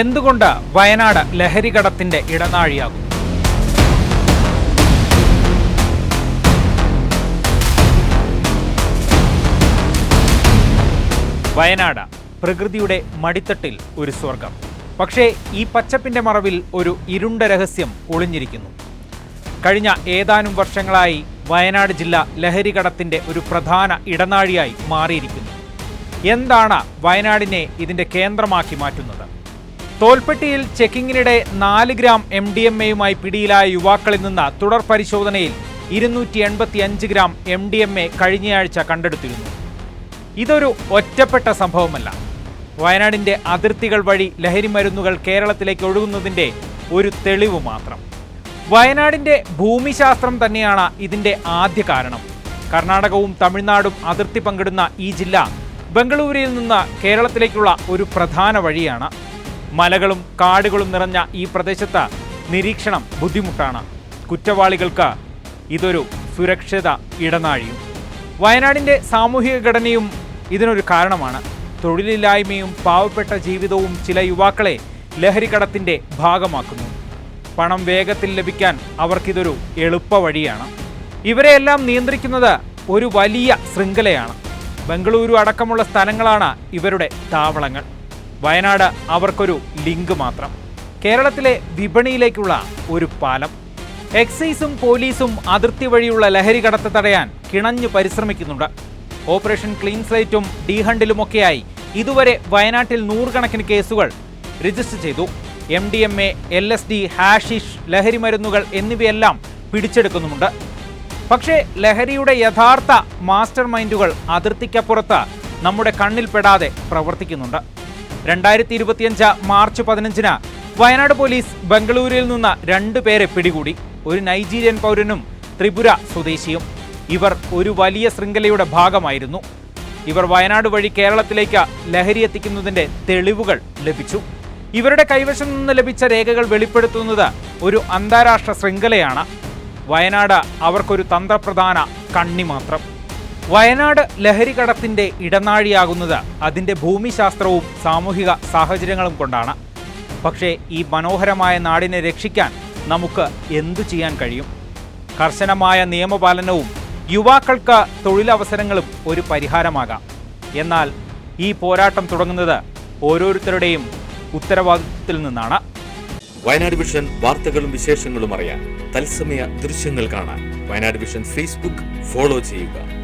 എന്തുകൊണ്ട് വയനാട് ലഹരികടത്തിന്റെ ഇടനാഴിയാകും? വയനാട് പ്രകൃതിയുടെ മടിത്തട്ടിൽ ഒരു സ്വർഗം പക്ഷേ ഈ പച്ചപ്പിന്റെ മറവിൽ ഒരു ഇരുണ്ട രഹസ്യം ഒളിഞ്ഞിരിക്കുന്നു. കഴിഞ്ഞ ഏതാനും വർഷങ്ങളായി വയനാട് ജില്ല ലഹരികടത്തിന്റെ ഒരു പ്രധാന ഇടനാഴിയായി മാറിയിരിക്കുന്നു. എന്താണ് വയനാടിനെ ഇതിന്റെ കേന്ദ്രമാക്കി മാറ്റുന്നത്? തോൽപ്പെട്ടിയിൽ ചെക്കിങ്ങിനിടെ നാല് ഗ്രാം എം ഡി എം എയുമായി പിടിയിലായ യുവാക്കളിൽ നിന്ന് തുടർ പരിശോധനയിൽ ഇരുന്നൂറ്റി എൺപത്തി അഞ്ച് gram M D M A കഴിഞ്ഞയാഴ്ച കണ്ടെടുത്തിരുന്നു. ഇതൊരു ഒറ്റപ്പെട്ട സംഭവമല്ല. വയനാടിന്റെ അതിർത്തികൾ വഴി ലഹരി മരുന്നുകൾ കേരളത്തിലേക്ക് ഒഴുകുന്നതിന്റെ ഒരു തെളിവ് മാത്രം. വയനാടിന്റെ ഭൂമിശാസ്ത്രം തന്നെയാണ് ഇതിന്റെ ആദ്യ കാരണം. കർണാടകവും തമിഴ്നാടും അതിർത്തി പങ്കിടുന്ന ഈ ജില്ല ബംഗളൂരുവിൽ നിന്ന് കേരളത്തിലേക്കുള്ള ഒരു പ്രധാന വഴിയാണ്. മലകളും കാടുകളും നിറഞ്ഞ ഈ പ്രദേശത്ത് നിരീക്ഷണം ബുദ്ധിമുട്ടാണ്. കുറ്റവാളികൾക്ക് ഇതൊരു സുരക്ഷിത ഇടനാഴിയും. വയനാടിന്റെ സാമൂഹിക ഘടനയും ഇതിനൊരു കാരണമാണ്. തൊഴിലില്ലായ്മയും പാവപ്പെട്ട ജീവിതവും ചില യുവാക്കളെ ലഹരിക്കടത്തിന്റെ ഭാഗമാക്കുന്നു. പണം വേഗത്തിൽ ലഭിക്കാൻ അവർക്കിതൊരു എളുപ്പ വഴിയാണ്. ഇവരെയെല്ലാം നിയന്ത്രിക്കുന്നത് ഒരു വലിയ ശൃംഖലയാണ്. ബംഗളൂരു അടക്കമുള്ള സ്ഥലങ്ങളാണ് ഇവരുടെ താവളങ്ങൾ. വയനാട് അവർക്കൊരു ലിങ്ക് മാത്രം. കേരളത്തിലെ വിപണിയിലേക്കുള്ള ഒരു പാലം. എക്സൈസും പോലീസും അതിർത്തി വഴിയുള്ള ലഹരി കടത്ത് തടയാൻ കിണഞ്ഞു പരിശ്രമിക്കുന്നുണ്ട്. ഓപ്പറേഷൻ ക്ലീൻ സ്ലൈറ്റും ഡീഹണ്ടിലുമൊക്കെയായി ഇതുവരെ വയനാട്ടിൽ നൂറുകണക്കിന് കേസുകൾ രജിസ്റ്റർ ചെയ്തു. M D M A L S D hashish ലഹരി മരുന്നുകൾ എന്നിവയെല്ലാം പിടിച്ചെടുക്കുന്നുമുണ്ട്. പക്ഷേ ലഹരിയുടെ യഥാർത്ഥ മാസ്റ്റർ മൈൻഡുകൾ അതിർത്തിക്കപ്പുറത്ത് നമ്മുടെ കണ്ണിൽപ്പെടാതെ പ്രവർത്തിക്കുന്നുണ്ട്. രണ്ടായിരത്തി ഇരുപത്തിയഞ്ച് മാർച്ച് പതിനഞ്ചിന് വയനാട് പോലീസ് ബംഗളൂരുവിൽ നിന്ന് രണ്ടു പേരെ പിടികൂടി. ഒരു നൈജീരിയൻ പൗരനും ത്രിപുര സ്വദേശിയും. ഇവർ ഒരു വലിയ ശൃംഖലയുടെ ഭാഗമായിരുന്നു. ഇവർ വയനാട് വഴി കേരളത്തിലേക്ക് ലഹരി എത്തിക്കുന്നതിന്റെ തെളിവുകൾ ലഭിച്ചു. ഇവരുടെ കൈവശം നിന്ന് ലഭിച്ച രേഖകൾ വെളിപ്പെടുത്തുന്നത് ഒരു അന്താരാഷ്ട്ര ശൃംഖലയാണ്. വയനാട് അവർക്കൊരു തന്ത്രപ്രധാന കണ്ണി മാത്രം. വയനാട് ലഹരി കടത്തിന്റെ ഇടനാഴിയാകുന്നത് അതിന്റെ ഭൂമിശാസ്ത്രവും സാമൂഹിക സാഹചര്യങ്ങളും കൊണ്ടാണ്. പക്ഷേ ഈ മനോഹരമായ നാടിനെ രക്ഷിക്കാൻ നമുക്ക് എന്തു ചെയ്യാൻ കഴിയും? കർശനമായ നിയമപാലനവും യുവാക്കൾക്ക് തൊഴിലവസരങ്ങളും ഒരു പരിഹാരമാകാം. എന്നാൽ ഈ പോരാട്ടം തുടങ്ങുന്നത് ഓരോരുത്തരുടെയും ഉത്തരവാദിത്വത്തിൽ നിന്നാണ്. വയനാട് വിഷൻ വാർത്തകളും വിശേഷങ്ങളും അറിയാൻ തത്സമയ ദൃശ്യങ്ങൾ കാണാൻ വയനാട് വിഷൻ ഫേസ്ബുക്ക് ഫോളോ ചെയ്യുക.